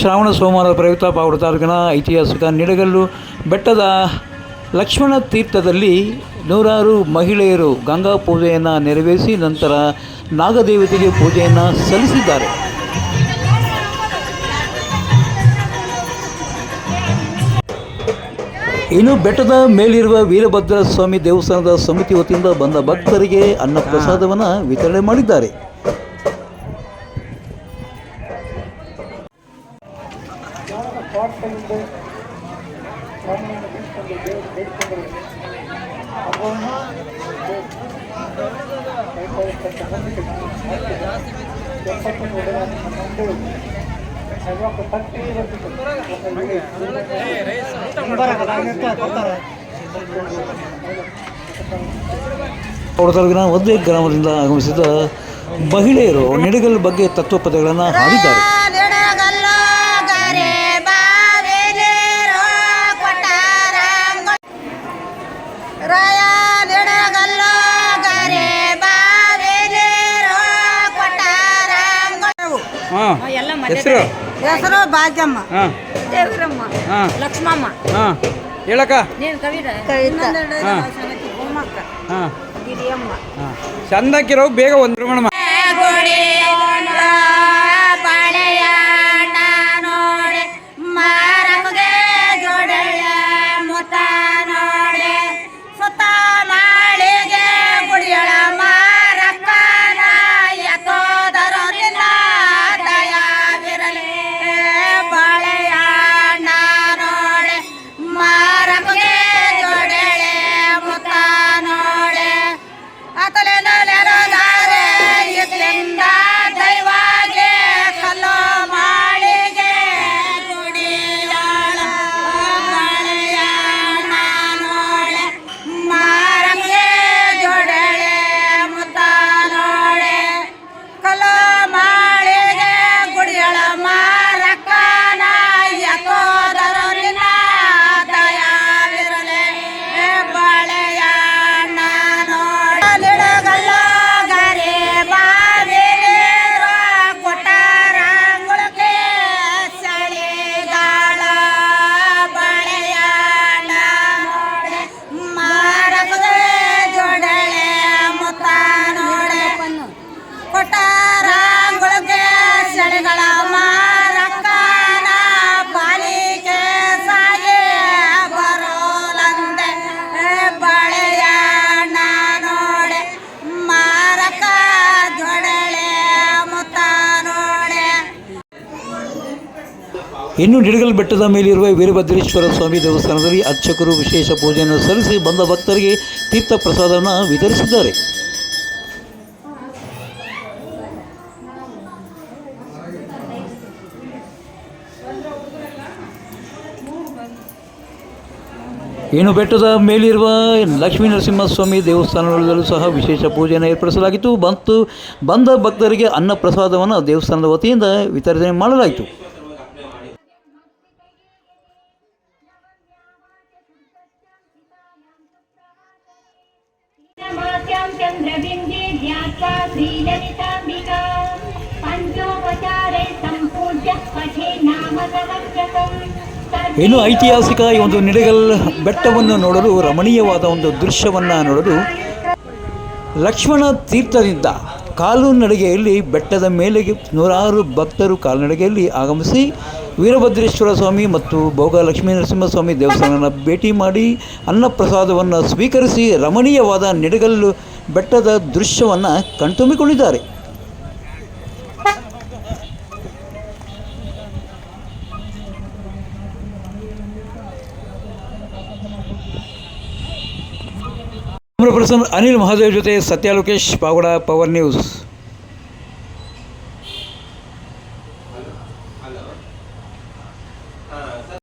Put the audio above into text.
ಶ್ರಾವಣ ಸೋಮವಾರ ಪ್ರಯುಕ್ತ ಪಾವೂರು ತಾಲೂಕಿನ ಐತಿಹಾಸಿಕ ನಿಡಗಲ್ಲು ಬೆಟ್ಟದ ಲಕ್ಷ್ಮಣ ತೀರ್ಥದಲ್ಲಿ ನೂರಾರು ಮಹಿಳೆಯರು ಗಂಗಾ ಪೂಜೆಯನ್ನು ನೆರವೇರಿಸಿ ನಂತರ ನಾಗದೇವತೆಗೆ ಪೂಜೆಯನ್ನು ಸಲ್ಲಿಸಿದ್ದಾರೆ. ಇನ್ನು ಬೆಟ್ಟದ ಮೇಲಿರುವ ವೀರಭದ್ರ ಸ್ವಾಮಿ ದೇವಸ್ಥಾನದ ಸಮಿತಿ ವತಿಯಿಂದ ಬಂದ ಭಕ್ತರಿಗೆ ಅನ್ನ ಪ್ರಸಾದವನ್ನು ವಿತರಣೆ ಮಾಡಿದ್ದಾರೆ. ಅವರ ತಾಲೂಕಿನ ಒಂದೇ ಗ್ರಾಮದಿಂದ ಆಗಮಿಸಿದ ಮಹಿಳೆಯರು ನೆಡಗಲ್ ಬಗ್ಗೆ ತತ್ವಪದಗಳನ್ನು ಹಾಡಿದ್ದಾರೆ. ಹೆಸರು? ಹೆಸರು ಭಾಗ್ಯಮ್ಮ. ಹಾಂ. ದೇವರಮ್ಮ. ಹಾಂ. ಲಕ್ಷ್ಮಮ್ಮ. ಹಾಂ. ಹೇಳಕ್ಕ? ನೀನು ಕವಿತ. ಕವಿತಾ ಹಾಂ. ಹಿರಿಯಮ್ಮ. ಹಾಂ. ಚಂದಕ್ಕಿರೋ ಬೇಗ ಒಂದು ಇನ್ನು ನಿಡಗಲ್ ಬೆಟ್ಟದ ಮೇಲಿರುವ ವೀರಭದ್ರೇಶ್ವರ ಸ್ವಾಮಿ ದೇವಸ್ಥಾನದಲ್ಲಿ ಅರ್ಚಕರು ವಿಶೇಷ ಪೂಜೆಯನ್ನು ಸಲ್ಲಿಸಿ ಬಂದ ಭಕ್ತರಿಗೆ ತೀರ್ಥ ಪ್ರಸಾದವನ್ನು ವಿತರಿಸಿದ್ದಾರೆ. ಇನ್ನು ಬೆಟ್ಟದ ಮೇಲಿರುವ ಲಕ್ಷ್ಮೀ ನರಸಿಂಹಸ್ವಾಮಿ ದೇವಸ್ಥಾನಗಳಲ್ಲೂ ಸಹ ವಿಶೇಷ ಪೂಜೆಯನ್ನು ಏರ್ಪಡಿಸಲಾಗಿತ್ತು. ಮತ್ತು ಬಂದ ಭಕ್ತರಿಗೆ ಅನ್ನ ಪ್ರಸಾದವನ್ನು ದೇವಸ್ಥಾನದ ವತಿಯಿಂದ ವಿತರಣೆ ಮಾಡಲಾಯಿತು. मात्यां चन्द्रबिम्बे ध्यात्वा श्रीललिताम्बिका पञ्चोपचारे सम्पूज्य पठे नाम सहस्रकम् ಇನ್ನು ಐತಿಹಾಸಿಕ ಈ ಒಂದು ನಿಡಗಲ್ ಬೆಟ್ಟವನ್ನು ನೋಡಲು ರಮಣೀಯವಾದ ಒಂದು ದೃಶ್ಯವನ್ನು ನೋಡಲು ಲಕ್ಷ್ಮಣ ತೀರ್ಥದಿಂದ ಕಾಲುನಡಿಗೆಯಲ್ಲಿ ಬೆಟ್ಟದ ಮೇಲೆ ನೂರಾರು ಭಕ್ತರು ಕಾಲ್ನಡಿಗೆಯಲ್ಲಿ ಆಗಮಿಸಿ ವೀರಭದ್ರೇಶ್ವರ ಸ್ವಾಮಿ ಮತ್ತು ಭೋಗ ಲಕ್ಷ್ಮೀ ನರಸಿಂಹಸ್ವಾಮಿ ದೇವಸ್ಥಾನನ ಭೇಟಿ ಮಾಡಿ ಅನ್ನಪ್ರಸಾದವನ್ನು ಸ್ವೀಕರಿಸಿ ರಮಣೀಯವಾದ ನಿಡಗಲ್ಲು ಬೆಟ್ಟದ ದೃಶ್ಯವನ್ನು ಕಣ್ತುಂಬಿಕೊಂಡಿದ್ದಾರೆ. ಕ್ಯಾಮ್ರಾ ಪರ್ಸನ್ ಅನಿಲ್ ಮಹಾದೇವ್ ಜೊತೆ ಸತ್ಯ ಲೋಕೇಶ್ ಪಾವಡ ಪವರ್ ನ್ಯೂಸ್.